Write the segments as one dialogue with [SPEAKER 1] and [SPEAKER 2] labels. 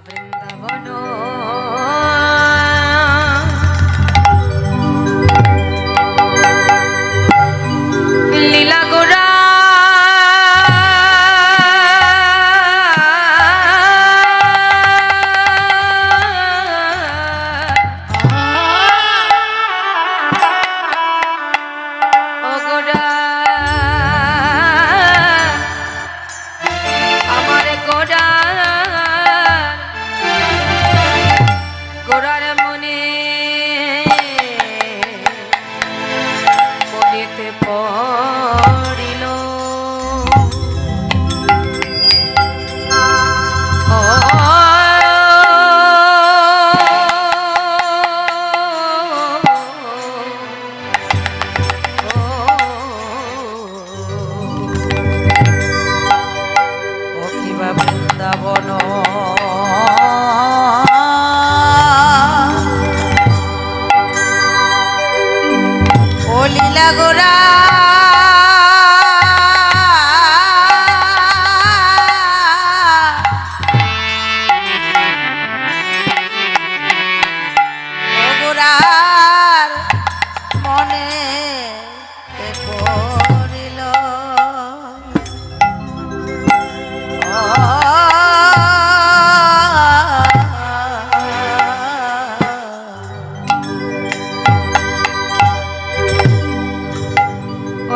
[SPEAKER 1] वृन्दावनो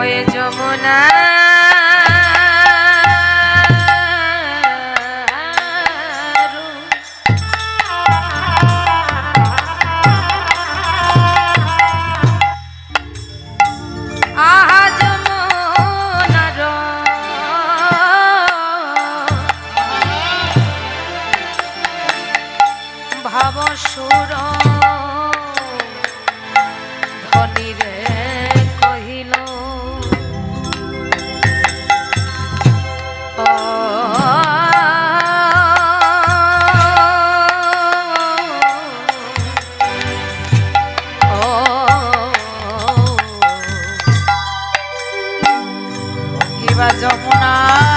[SPEAKER 1] হয়ে যমুনা যমুনা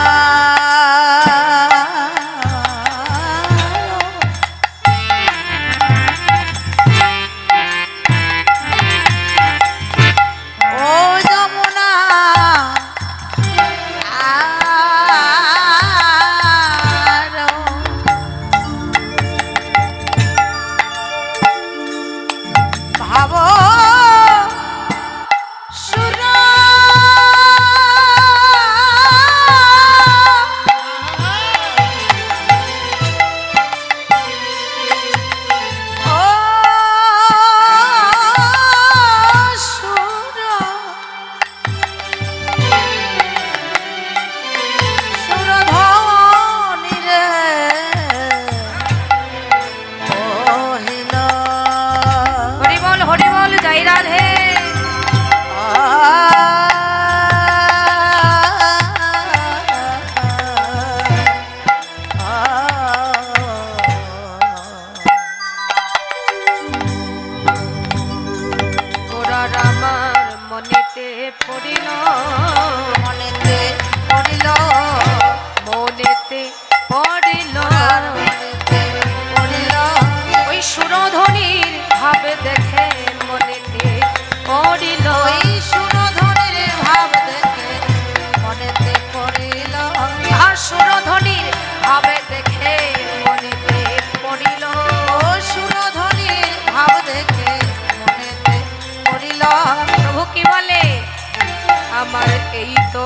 [SPEAKER 1] আমার এই তো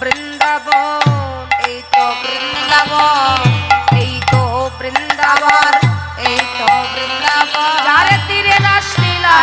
[SPEAKER 1] বৃন্দাবন, এই তো বৃন্দাবন, এই তো বৃন্দাবন, এই তো বৃন্দাবন। তীরে রাসলীলা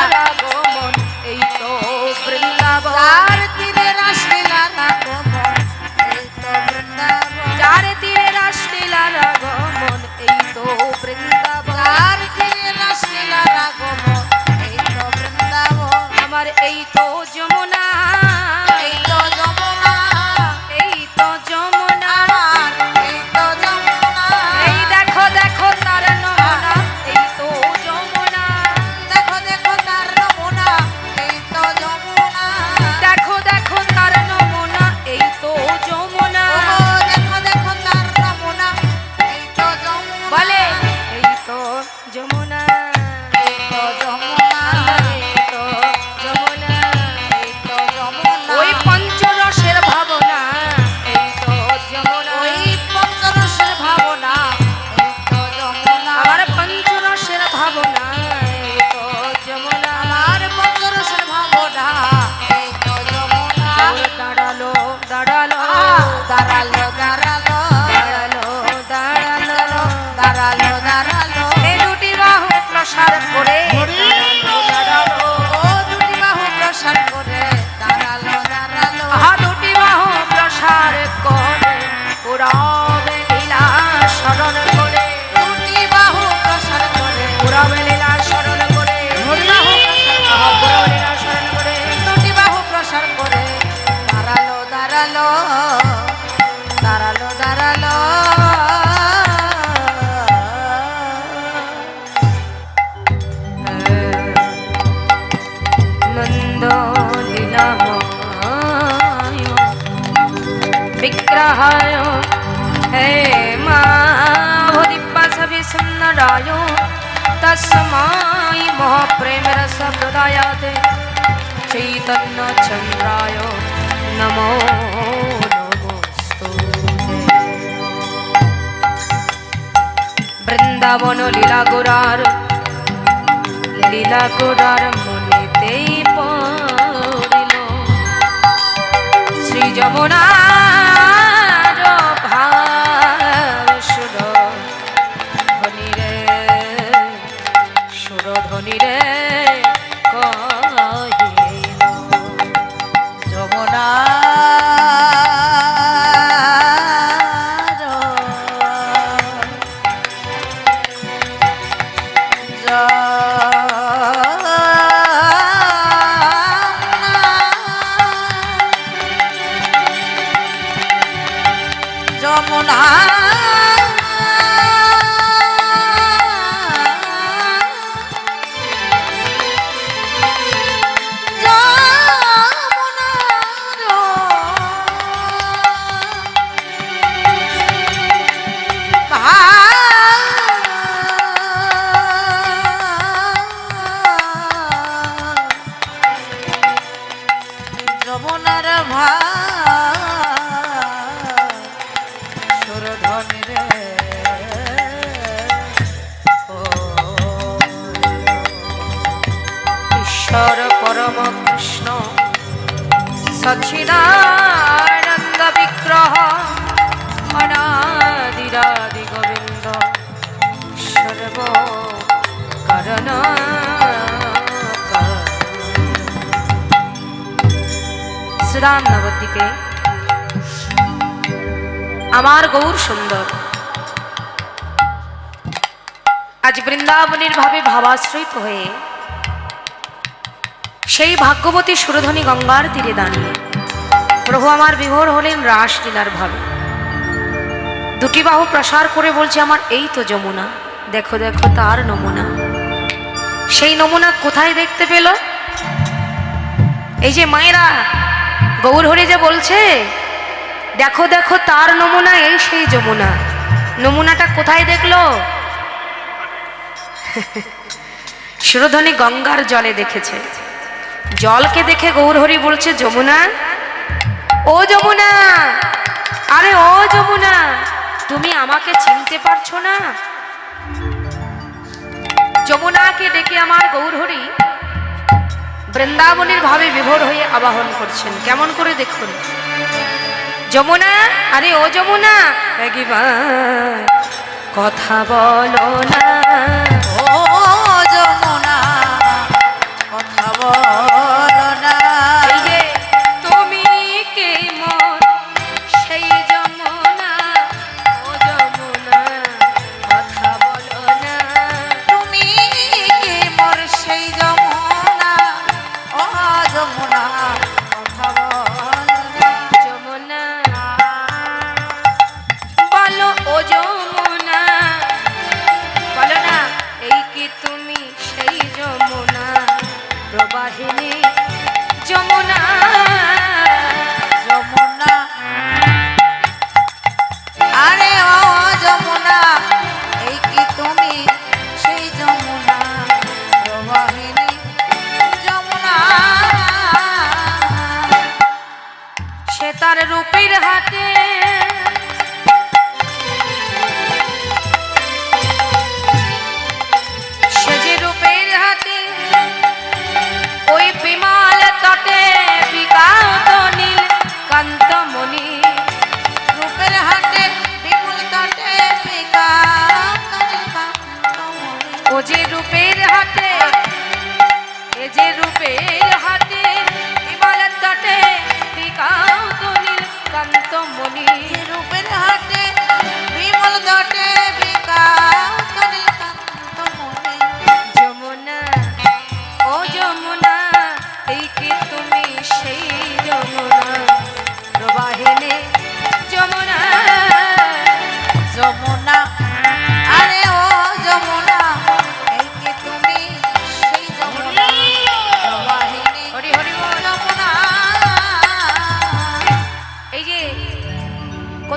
[SPEAKER 1] বাহু করে চৈতন্য চন্দ্রায় নমো নমস্তু বৃন্দাবন লীলা গোরার লীলা গোরার মনেতেই পড়িল শ্রী যমুনার সচিদানন্দ বিগ্রহ অনাদিরাদি গোবিন্দ সর্ব করণ শ্রীরাম নবদ্বীপে আমার গৌর সুন্দর। আজ বৃন্দাবনের ভাবে ভাবাশ্রয়িত হয়ে সেই ভাগ্যবতী সুরধনী গঙ্গার তীরে দাঁড়িয়ে প্রভু আমার বিভোর হলেন রাসলীলার ভাবে। দুটি বাহু প্রসার করে বলছে আমার, এই তো যমুনা, দেখো দেখো তার নমুনা। সেই নমুনা কোথায় দেখতে পেল? এই যে মায়েরা, গৌর হরে যে বলছে, দেখো দেখো তার নমুনা, এই সেই যমুনা। নমুনাটা কোথায় দেখল? সুরধনী গঙ্গার জলে দেখেছে। জলকে দেখে গৌরহরি বলছে, যমুনা ও যমুনা। আরে ও যমুনা, তুমি আমাকে চিনতে পারছ না? যমুনাকে ডেকে আমার গৌরহরি বৃন্দাবনের ভাবে বিভোর হয়ে আবাহন করছেন। কেমন করে দেখুন। যমুনা, আরে ও যমুনা কথা বলো না।
[SPEAKER 2] ও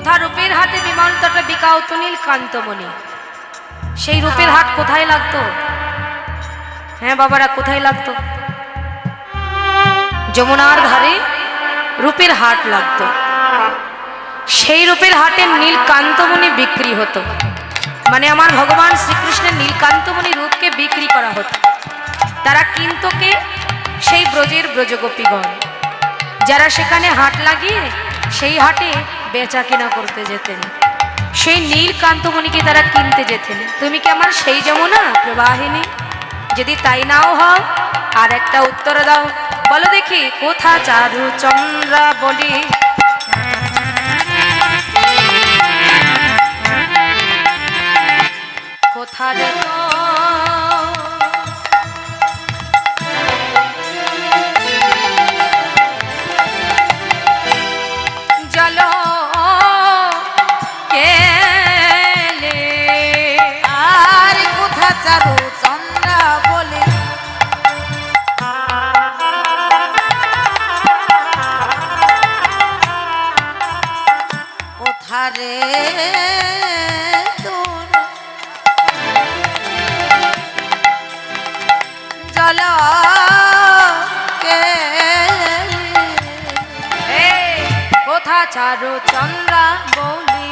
[SPEAKER 2] কোথা
[SPEAKER 1] রূপের হাটে বিমান তটে বিকাও তো নীলকান্তমণি? সেই রূপের হাট কোথায় লাগতো? হ্যাঁ বাবারা, কোথায় লাগতো? যমুনার ধারে রূপের হাট লাগতো। সেই রূপের হাটে নীলকান্তমণি বিক্রি হতো। মানে আমার ভগবান শ্রীকৃষ্ণের নীলকান্তমণি রূপকে বিক্রি করা হতো। তারা কিনতো কে সেই ব্রজের ব্রজগোপীগণ। যারা সেখানে হাট লাগিয়ে, সেই হাটে বেচা কেনা করতে যেতেন। সেই নীলকান্তমণিকে তারা কিনতে যেতেন। তুমি কি আমার সেই যমুনা, প্রবাহিনী? যদি তাই নাও হও, আর একটা উত্তর দাও। বলো দেখি, কোথা চারু চন্দ্রা বলি? কোথা রে
[SPEAKER 2] চারু চন্দ্রা বলে। কোথা রে তোর? জল
[SPEAKER 1] কোথা চারু চন্দ্রা বলি?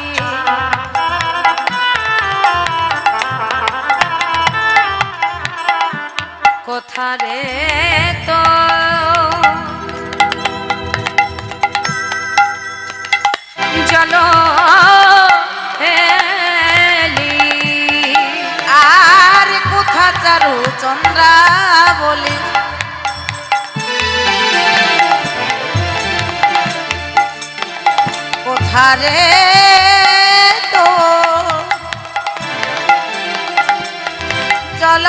[SPEAKER 1] কোথা তো। চলো
[SPEAKER 2] আর কোথা চারু চন্দ্রা বলে। কোথা রে তো? চল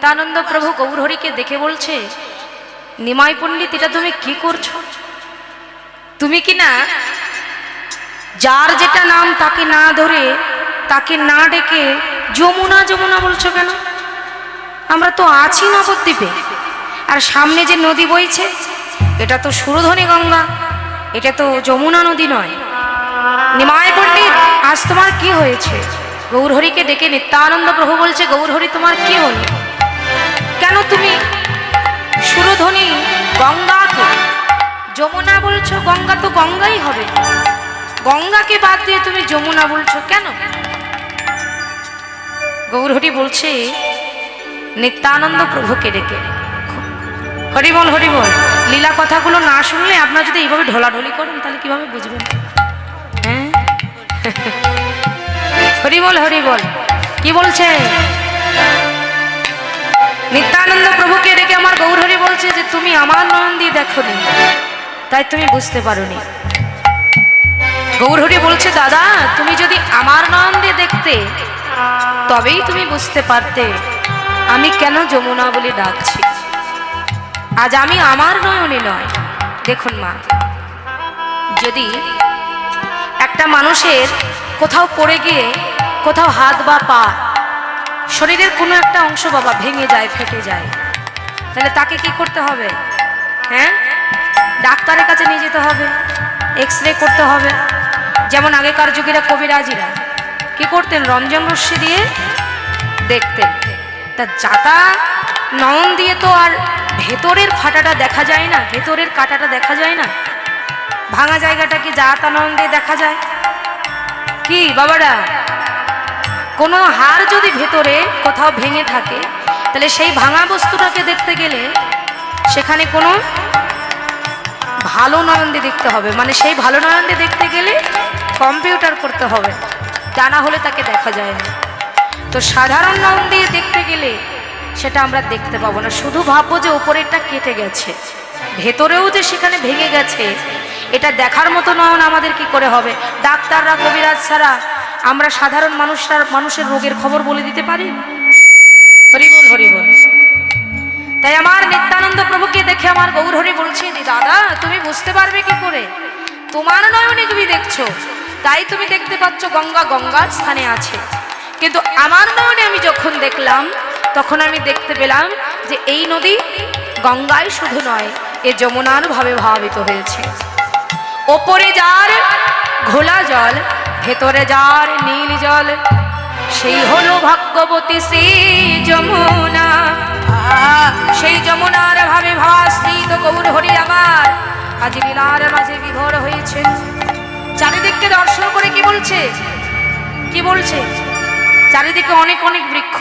[SPEAKER 1] নিত্যানন্দ প্রভু গৌরহরিকে দেখে বলছে, নিমাই পণ্ডিত, এটা তুমি কি করছ? তুমি কি না? যার যেটা নাম তাকে না ধরে, তাকে না ডেকে যমুনা যমুনা বলছো কেন? আমরা তো আছি নবদ্বীপে। আর সামনে যে নদী বইছে, এটা তো সুরধনী গঙ্গা, এটা তো যমুনা নদী নয়। নিমায় পণ্ডিত, আজ তোমার কি হয়েছে? গৌরহরিকে ডেকে নিত্যানন্দ প্রভু বলছে, গৌরহরি, তোমার কি হলো? কেন তুমি? সুরধনী গঙ্গাকে যমুনা বলছো, গঙ্গা তো গঙ্গাই হবে। গঙ্গাকে বাদ দিয়ে তুমি যমুনা বলছো কেন? গৌরহরি বলছে, নিত্যানন্দ প্রভুকে ডেকে হরিবল হরিবল, লীলা কথাগুলো না শুনলে আপনারা যদি এইভাবে ঢোলাঢলি করেন, তাহলে কীভাবে বুঝবেন? হ্যাঁ? হরিবল হরিবল, কি বলছে? নিত্যানন্দ প্রভুকে ডেকে আমার গৌরহরি বলছে যে, তুমি আমার নয়ন দিয়ে দেখো তাই তুমি বুঝতে পারোনি। গৌরহরি বলছে, দাদা, তুমি যদি আমার নয়ন দিয়ে দেখতে, তবেই তুমি বুঝতে পারতে, আমি কেন যমুনা বলে ডাকছি। আজ আমি আমার নয়নে নয়। দেখুন মা, যদি একটা মানুষের কোথাও পড়ে গিয়ে কোথাও হাত বা পা শরীরের কোনো একটা অংশ বাবা ভেঙে যায়, ফেটে যায়। তাহলে তাকে কি করতে হবে? হ্যাঁ? ডাক্তারের কাছে নিয়ে যেতে হবে এক্স রে করতে হবে। যেমন আগেকার যুগেরা কবিরাজিরা। কি করতেন? রমজান রশ্মি দিয়ে দেখতেন। তা যাতা নয়ন দিয়ে তো আর ভেতরের ফাটাটা দেখা যায় না, ভেতরের কাটাটা দেখা যায় না। ভাঙা জায়গাটা কি যাতা নয়ন দিয়ে দেখা যায়? কি বাবারা? কোনো হাড় যদি ভেতরে কোথাও ভেঙে থাকে, তাহলে সেই ভাঙা বস্তুটাকে দেখতে গেলে সেখানে কোনো ভালো নয়ন দেখতে হবে। মানে সেই ভালো নয়ন দিয়ে দেখতে গেলে কম্পিউটার করতে হবে, তা না হলে তাকে দেখা যায় না। তো সাধারণ নয়ন দিয়ে দেখতে গেলে সেটা আমরা দেখতে পাবো না। শুধু ভাববো যে ওপরেরটা কেটে গেছে, ভেতরেও যে সেখানে ভেঙে গেছে, এটা দেখার মতো নয়ন আমাদের কি করে হবে? ডাক্তাররা, কবিরাজ ছাড়া আমরা সাধারণ মানুষরা মানুষের রোগের খবর বলে দিতে পারি? হরিবল হরিবল। তাই আমার নিত্যানন্দ প্রভুকে দেখে আমার গৌরহরি বলছে যে দাদা, তুমি বুঝতে পারবে কি করে? তোমার নয়নে তুমি দেখছ। তাই তুমি দেখতে পাচ্ছ গঙ্গা গঙ্গার স্থানে আছে। কিন্তু আমার নয়নে আমি যখন দেখলাম, তখন আমি দেখতে পেলাম যে এই নদী গঙ্গায় শুধু নয়, এ যমুনার ভাবে ভাবিত হয়েছে। ওপরে যার ঘোলা জল ভেতরে যার নীল জল, সেই হলো ভাগ্যবতী শ্রী যমুনা। সেই যমুনার ভাবে ভাস্তিত গৌর হরি আমার। আজ লীলার মাঝে বিভোর হয়েছে। চারিদিককে দর্শন করে কি বলছে? কি বলছে? চারিদিকে অনেক অনেক বৃক্ষ।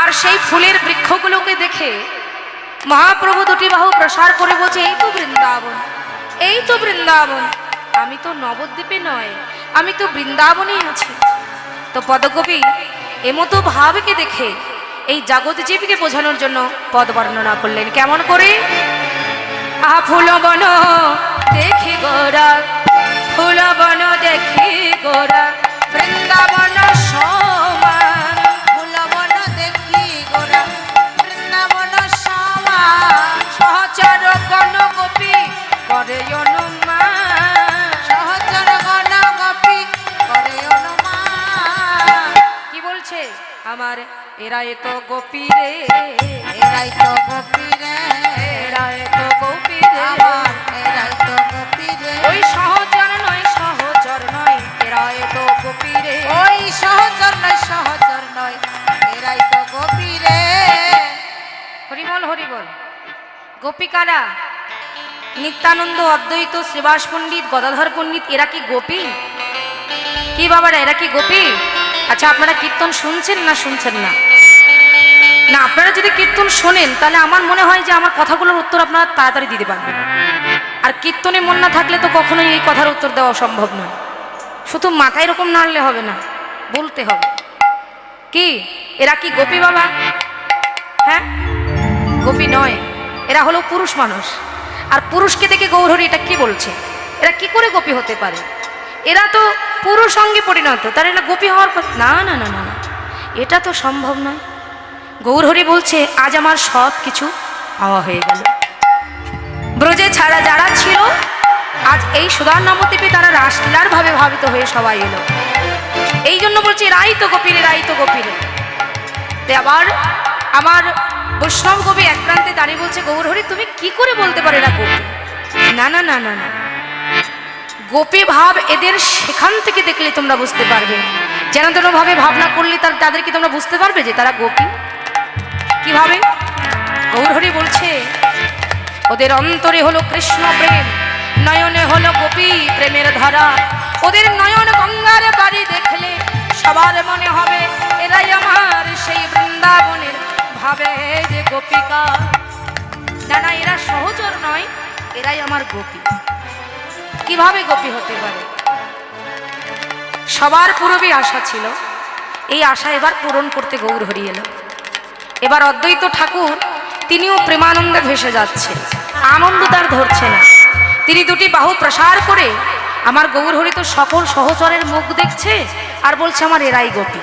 [SPEAKER 1] আর সেই ফুলের বৃক্ষগুলোকে দেখে মহাপ্রভু দুটি বাহু প্রসার করে বলছে, এই তো বৃন্দাবন। এই তো বৃন্দাবন। আমি তো নবদ্বীপে নয়, আমি তো বৃন্দাবনেই আছি। তো পদকবি, এমতো ভাবকে দেখে এই জাগতজীবীকে বোঝানোর জন্য পদ বর্ণনা করলেন। কেমন করে? আহা ফুল বন দেখি গোরা, ফুল বন দেখি গোরা, বৃন্দাবন সমান করে অনুমান।
[SPEAKER 2] সহচর গণ গোপী করে অনুমান।
[SPEAKER 1] কি বলছে? আমার এরা এ তো গোপী রে।
[SPEAKER 2] এরাই তো গোপী রে।
[SPEAKER 1] এরা এ তো গোপী রে।
[SPEAKER 2] আমার এরাই তো গোপী রে।
[SPEAKER 1] ওই সহচর নয় সহচর নয় এরা এ তো গোপী রে।
[SPEAKER 2] ওই সহচর নয় সহচর নয় এরাই তো গোপী রে।
[SPEAKER 1] হরিবল হরিবল গোপিকারা নিত্যানন্দ অদ্বৈত শ্রীবাস পণ্ডিত, গদাধর পণ্ডিত, এরা কি গোপী? কি বাবারা, এরা কি গোপী? আচ্ছা আপনারা কীর্তন শুনছেন না শুনছেন না? না, আপনারা যদি কীর্তন শোনেন, তাহলে আমার মনে হয় যে আমার কথাগুলোর উত্তর আপনারা তাড়াতাড়ি দিতে পারবেন। আর কীর্তনে মন না থাকলে তো কখনোই এই কথার উত্তর দেওয়া সম্ভব নয়। শুধু মাথায় এরকম নাড়লে হবে না, বলতে হবে। কি? এরা কি গোপী বাবা? হ্যাঁ? গোপী নয়, এরা হলো পুরুষ মানুষ। আর পুরুষকে দেখে গৌরহরি এটা কি বলছে? এরা কি করে গোপী হতে পারে? এরা তো পুরুষ সঙ্গে পরিণত, তার এটা গোপী হওয়ার কথা না না না না না। এটা তো সম্ভব নয়। গৌরহরি বলছে, আজ আমার সব কিছু হাওয়া হয়ে গেল। ব্রজে ছাড়া যারা ছিল, আজ এই সুধার নবদ্বীপে তারা রাসলীলার ভাবে ভাবিত হয়ে সবাই এলো। এই জন্য বলছি, রাই তো গোপীরে, রাই তো গোপীরে। আবার আমার বৈষ্ণব কবি এক প্রান্তে দাঁড়িয়ে বলছে, গৌরহরি, তুমি কি করে বলতে পারো এরা গোপী? না না না না না। গোপী ভাব এদের সেখান থেকে দেখলে তোমরা বুঝতে পারবে। যেন তেন ভাবে ভাবনা করলে তার তাদেরকে তোমরা বুঝতে পারবে যে তারা গোপী? কীভাবে? গৌরহরি বলছে, ওদের অন্তরে হলো কৃষ্ণ প্রেম, নয়নে হলো গোপী প্রেমের ধারা। ওদের নয়ন গঙ্গার বাড়ি দেখলে সবার মনে হবে, এরাই আমার সেই বৃন্দাবনের ভাবে যে গোপিকা। না না, এরা সহচর নয়, এরাই আমার গোপী। কীভাবে গোপী হতে পারে? সবার পূর্বে আশা ছিল। এই আশা এবার পূরণ করতে গৌর হরিয়ে এলো। এবার অদ্বৈত ঠাকুর, তিনিও প্রেমানন্দে ভেসে যাচ্ছে। আনন্দ তার ধরছে না। তিনি দুটি বাহু প্রসার করে আমার গৌরহরি তো সকল সহচরের মুখ দেখছে আর বলছে আমার এরাই গোপী।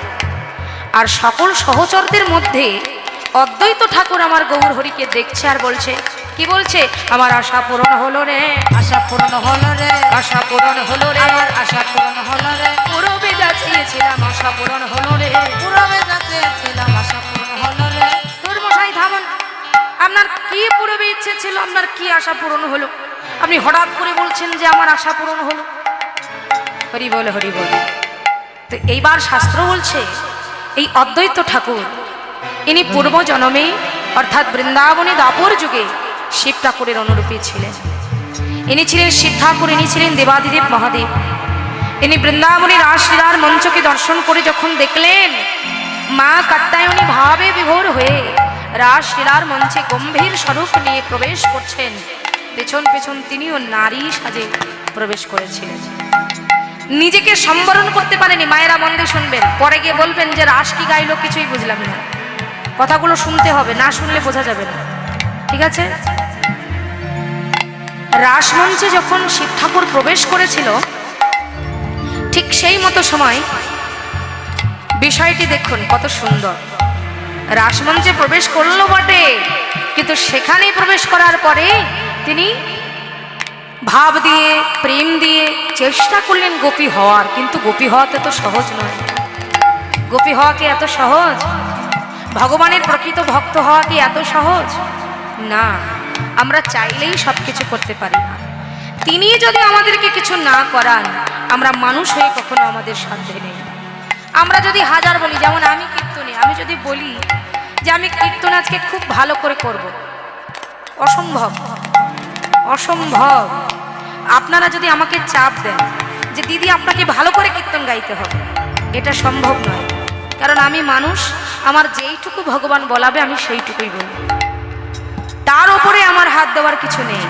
[SPEAKER 1] আর সকল সহচরদের মধ্যে অদ্বৈত ঠাকুর আমার গৌর হরিকে দেখছে আর বলছে, কি বলছে? আমার আশা পূরণ হলো রে,
[SPEAKER 2] আশা পূরণ হলো রে,
[SPEAKER 1] আশা পূরণ হলো রে,
[SPEAKER 2] আমার আশা পূরণ হলো রে।
[SPEAKER 1] পূরবে যা চেয়েছিলাম, আশা পূরণ হলো রে।
[SPEAKER 2] পুরবে যাতে ছিলাম আশা পূরণ হলো রে।
[SPEAKER 1] তোর মশাই ধামন, আপনার কি পূরবে ইচ্ছে ছিল? আপনার কি আশা পূরণ হলো? আপনি হঠাৎ করে বলছেন যে আমার আশা পূরণ হলো। হরি বল হরি বল। তো এইবার শাস্ত্র বলছে, এই অদ্বৈত ঠাকুর ইনি পূর্ব জন্মে অর্থাৎ বৃন্দাবনে দাপর যুগে শিব ঠাকুরের অনুরূপী ছিলেন। ইনি ছিলেন শিব ঠাকুর, ইনি ছিলেন দেবাদিদেব মহাদেব। ইনি বৃন্দাবনের রাসলীলার মঞ্চকে দর্শন করে যখন দেখলেন, মা কাত্তায়নী ভাবে বিভোর হয়ে রাসলীলার মঞ্চে গম্ভীর স্বরূপ নিয়ে প্রবেশ করছেন। পেছন পেছন তিনিও নারী সাজে প্রবেশ করেছিলেন। নিজেকে সম্বরণ করতে পারেনি, মায়েরা মন্দে শুনবেন। পরে গিয়ে বলবেন যে রাস কি গাইলো কিছুই বুঝলাম না। কথাগুলো শুনতে হবে, না শুনলে বোঝা যাবে না। ঠিক আছে? রাসমঞ্চে যখন শিব ঠাকুর প্রবেশ করেছিল, ঠিক সেই মতো সময় বিষয়টি দেখুন কত সুন্দর। রাসমঞ্চে প্রবেশ করল বটে, কিন্তু সেখানে প্রবেশ করার পরে তিনি ভাব দিয়ে, প্রেম দিয়ে চেষ্টা করলেন গোপী হওয়ার, কিন্তু গোপী হওয়াতে তো সহজ নয়। গোপী হওয়া কি এত সহজ? ভগবানের প্রকৃত ভক্ত হওয়া কি এত সহজ? না, আমরা চাইলেই সব কিছু করতে পারি না। তিনি যদি আমাদেরকে কিছু না করান, আমরা মানুষ হয়ে কখনো আমাদের সাধ্যে নেই। আমরা যদি হাজার বলি, যেমন আমি কীর্তনে, আমি যদি বলি যে আমি কীর্তন আজকে খুব ভালো করে করব, অসম্ভব অসম্ভব। আপনারা যদি আমাকে চাপ দেন যে, দিদি, আপনাকে ভালো করে কীর্তন গাইতে হবে। এটা সম্ভব নয়। কারণ আমি মানুষ, আমার যেইটুকু ভগবান বলাবে আমি সেইটুকুই বলব। তার উপরে আমার হাত দেওয়ার কিছু নেই।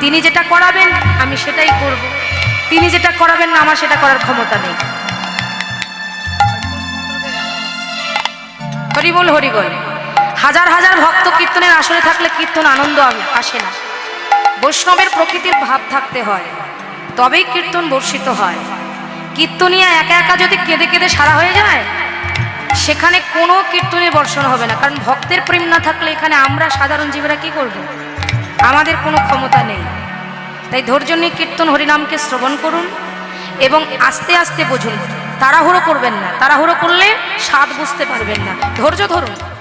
[SPEAKER 1] তিনি যেটা করাবেন, আমি সেটাই করব। তিনি যেটা করাবেন না, আমার সেটা করার ক্ষমতা নেই। হরিবল হরিবল হাজার হাজার ভক্ত কীর্তনের আসরে থাকলে কীর্তন আনন্দ আসে না। বৈষ্ণবের প্রকৃতির ভাব থাকতে হয়, তবেই কীর্তন বর্ষিত হয়। কীর্তনিয়া একা একা যদি কেঁদে কেঁদে সারা হয়ে যায় সেখানে কোনো কীর্তনের বর্ষণ হবে না। কারণ ভক্তের প্রেম না থাকলে এখানে আমরা সাধারণ জীবেরা কি করব? আমাদের কোনো ক্ষমতা নেই। তাই ধৈর্য নিয়ে কীর্তন হরিনামকে শ্রবণ করুন এবং আস্তে আস্তে বুঝুন। তাড়াহুড়ো করবেন না। তাড়াহুড়ো করলে স্বাদ বুঝতে পারবেন না। ধৈর্য ধরুন।